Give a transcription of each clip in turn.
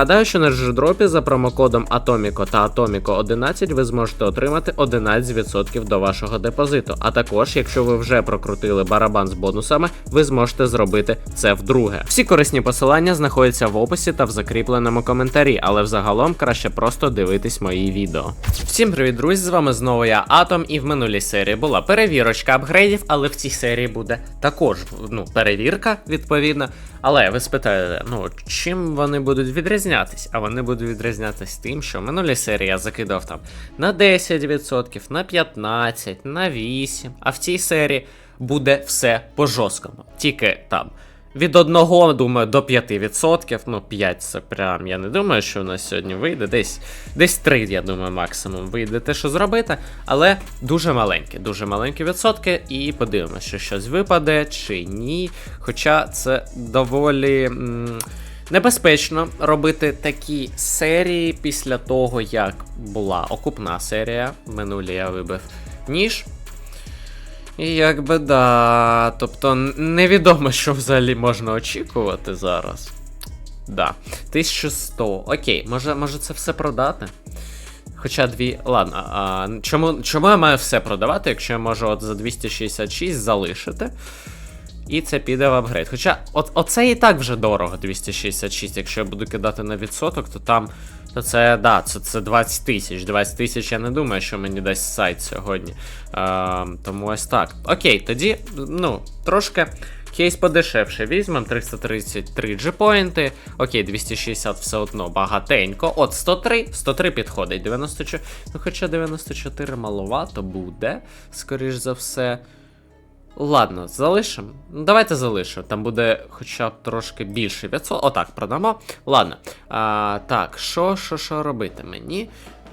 Нагадаю, що на джедропі за промокодом Atomico та Atomico 11 ви зможете отримати 11% до вашого депозиту. А також, якщо ви вже прокрутили барабан з бонусами, ви зможете зробити це вдруге. Всі корисні посилання знаходяться в описі та в закріпленому коментарі, але взагалом краще просто дивитись мої відео. Всім привіт, друзі! З вами знову я Атом, і в минулій серії була перевірочка апгрейдів, але в цій серії буде також ну, перевірка, відповідно. Але ви спитаєте, ну чим вони будуть відрізнятись? А вони будуть відрізнятись тим, що в минулій серії я закидав там на 10%, на 15%, на 8%, а в цій серії буде все по жорсткому. Тільки там. Від 1, думаю, до 5%. Ну, 5 це прям. Я не думаю, що у нас сьогодні вийде. Десь десь 3, я думаю, максимум вийде те, що зробити. Але дуже маленькі, дуже маленькі відсотки. І подивимося, що щось випаде чи ні. Хоча це доволі. М Небезпечно робити такі серії після того, як була окупна серія. Минулі я вибив ніж. І якби да. Тобто невідомо, що взагалі можна очікувати зараз. Да. 1100. Окей, може, може це все продати? Хоча дві. Ладно, а, чому чому я маю все продавати, якщо я можу от за 266 залишити? І це піде в апгрейд. Хоча от, оце і так вже дорого, 266. Якщо я буду кидати на відсоток, то там. То це, да, це це 20 тисяч. 20 тисяч я не думаю, що мені дасть сайт сьогодні. Е, тому ось так. Окей, тоді, ну, трошки кейс подешевше візьмемо. 333 джипоінти. Окей, 260 все одно багатенько. От 103, 103 підходить. 94. Ну, хоча 94 маловато буде, скоріш за все. Ладно, залишимо. Ну, давайте залишимо. Там буде хоча б трошки більше відсот. Отак, продамо. Ладно. А, Так, що, що, що робити мені?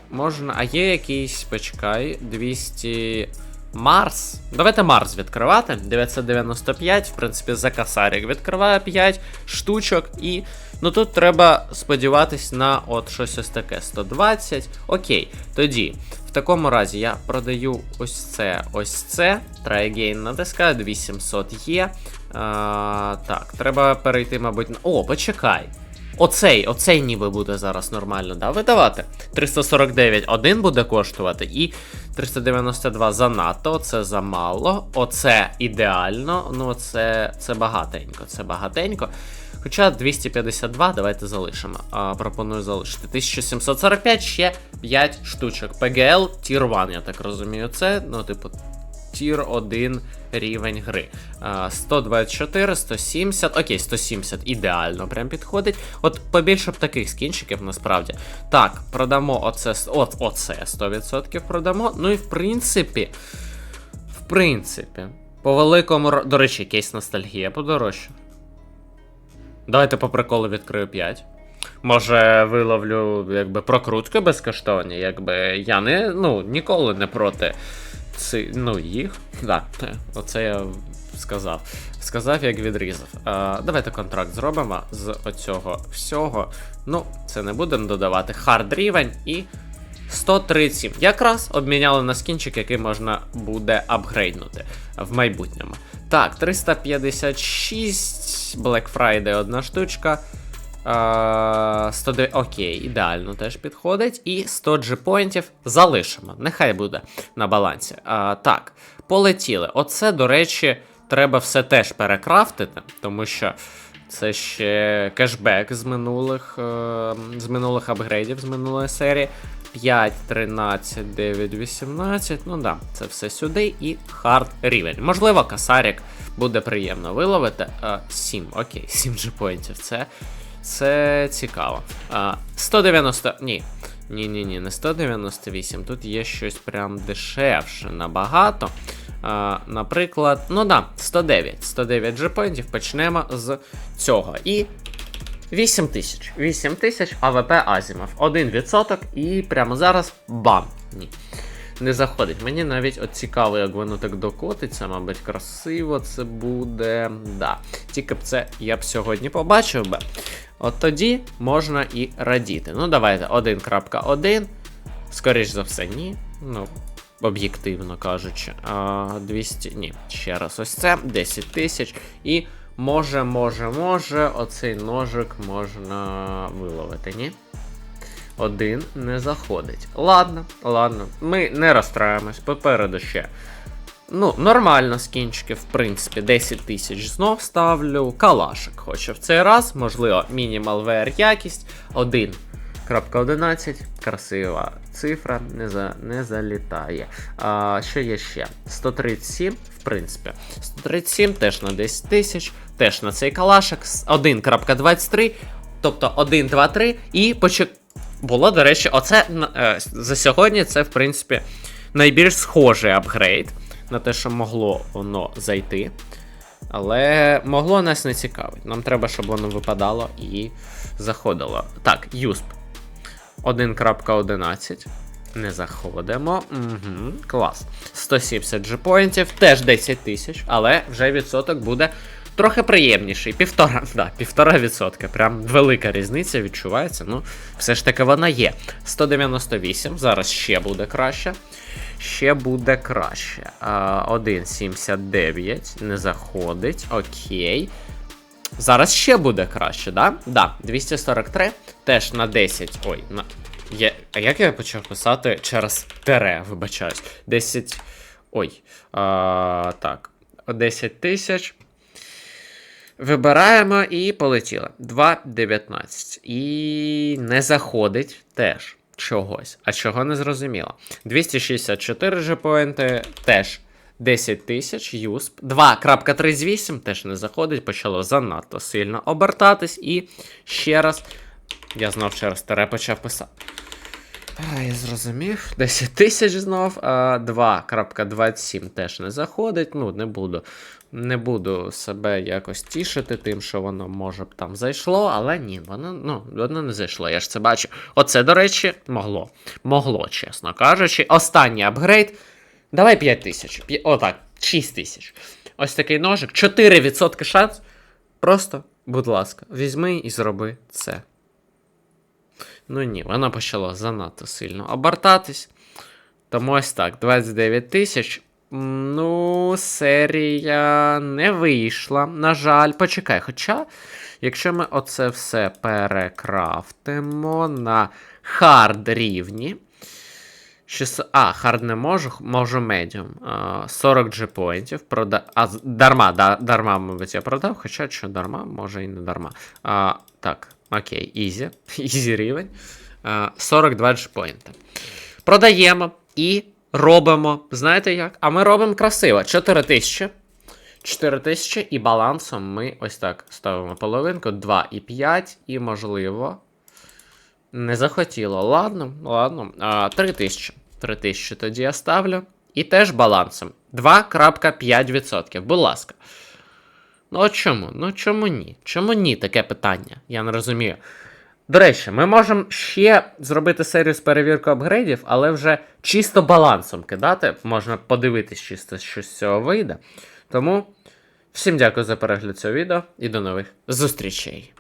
Можна. А є якийсь, почекай, 200. Марс. Давайте Марс відкривати. 995, в принципі, за касарік відкриває 5 штучок. І. Ну тут треба сподіватись на от щось ось таке. 120. Окей. Тоді, такому разі, я продаю ось це, ось це. Try натискаю, 2700 є. А, Так, треба перейти, мабуть, на. О, почекай. Оцей, оцей ніби буде зараз нормально, да, видавати. 349 один буде коштувати, і 392 занадто, це замало. Оце ідеально. Ну, це, це багатенько, це багатенько. Хоча 252, давайте залишимо. А, Пропоную залишити. 1745 ще 5 штучок. PGL Tier 1, я так розумію. Це, ну, типу, Тір 1 рівень гри. А, 124, 170. Окей, 170 ідеально прям підходить. От побільше б таких скінчиків насправді. Так, продамо оце от, оце 100% продамо. Ну і в принципі. В принципі, по великому. До речі, кейс ностальгія подорожче. Давайте по приколу відкрию 5. Може, виловлю якби прокрутки безкоштовні, якби я не ну, ніколи не проти ці, ну, їх. Да, оце я сказав. Сказав, як відрізав. А, Давайте контракт зробимо з оцього всього. Ну, це не будемо додавати. Хард рівень і 137. Якраз обміняли на скінчик, який можна буде апгрейднути в майбутньому. Так, 356, Black Friday одна штучка. Uh, 109, Окей, ідеально теж підходить. І 100 джипоінтів залишимо. Нехай буде на балансі. Uh, так, полетіли. Оце, до речі, треба все теж перекрафтити, тому що це ще кешбек з минулих uh, з минулих апгрейдів з минулої серії. 5, 13, 9, 18. Ну да, це все сюди і хард рівень. Можливо, касарік буде приємно виловити. Uh, 7, окей, 7 джипоінтів. Це. Це цікаво. А, 190. Ні. Ні-ні, ні, не 198. Тут є щось прям дешевше набагато. А, Наприклад, ну да, 109. 109 джепоінтів почнемо з цього. І 8 тисяч. 8 тисяч АВП Азімов. 1% і прямо зараз бам. Ні не заходить. Мені навіть от цікаво, як воно так докотиться, мабуть, красиво це буде. Да. Тільки б це я б сьогодні побачив би. От тоді можна і радіти. Ну, давайте 1.1. Скоріш за все, ні. Ну, об'єктивно кажучи. А, 200. Ні, ще раз, ось це. 10 тисяч. І Може, може, може, оцей ножик можна виловити, ні? Один не заходить. Ладно, ладно, ми не розстраємось, попереду ще. Ну, нормально з кінчиків, в принципі, 10 тисяч знов ставлю. Калашик хоче в цей раз, можливо, мінімал VR якість 1.11. Красива цифра, не, за, не залітає. А, що є ще? 137, в принципі. 137 теж на 10 тисяч, теж на цей калашик. 1.23, тобто 1, 2, 3 і почек... Було, до речі, оце е, за сьогодні це, в принципі, найбільш схожий апгрейд на те, що могло воно зайти. Але могло нас не цікавить. Нам треба, щоб воно випадало і заходило. Так, юсп 1.11. Не заходимо. Угу, клас. 170 джепоінтів, теж 10 тисяч, але вже відсоток буде трохи приємніший. Півтора, да, півтора відсотка. Прям велика різниця відчувається. Ну, все ж таки вона є. 198, зараз ще буде краще. Ще буде краще. 1,79 не заходить. Окей. Зараз ще буде краще, да? Да, 243 теж на 10. Ой, на. Є... А як я почав писати через тере, вибачаюсь. 10. Ой. А, так. 10 тисяч. Вибираємо і полетіло. 2,19. І не заходить теж чогось. А чого не зрозуміло. 264 джепоінти теж 10 тисяч, юсп. 2.38 теж не заходить, почало занадто сильно обертатись. І ще раз. Я знов через тере почав писати. А, я зрозумів. 10 тисяч знов. А, 2.27 теж не заходить. Ну, не буду. Не буду себе якось тішити тим, що воно може б там зайшло, але ні, воно, ну, воно не зайшло. Я ж це бачу. Оце, до речі, могло. Могло, чесно кажучи. Останній апгрейд. Давай 5 тисяч. Отак, 6 тисяч. Ось такий ножик. 4% шанс. Просто, будь ласка, візьми і зроби це. Ну ні, воно почало занадто сильно обертатись. Тому ось так, 29 тисяч. Ну, серія не вийшла. На жаль, почекай. Хоча, якщо ми оце все перекрафтимо на хард рівні. 600... А, хард не можу, можу медіум. 40 джепоінтів. Прода... А, дарма, да, дарма, мабуть, я продав, хоча що дарма, може і не дарма. А, так, окей, ізі. Ізі рівень. 42 джепоінти. Продаємо і робимо. Знаєте як? А ми робимо красиво. 4 тисячі. 4 тисячі і балансом ми ось так ставимо половинку, 2,5 і можливо. Не захотіло. Ладно, ладно. А, 3 тисячі. 3 тисячі тоді я ставлю. І теж балансом. 2,5%. Будь ласка. Ну от чому? Ну чому ні? Чому ні? Таке питання. Я не розумію. До речі, ми можемо ще зробити серію з перевірки апгрейдів, але вже чисто балансом кидати. Можна подивитись, чисто що з цього вийде. Тому всім дякую за перегляд цього відео і до нових зустрічей.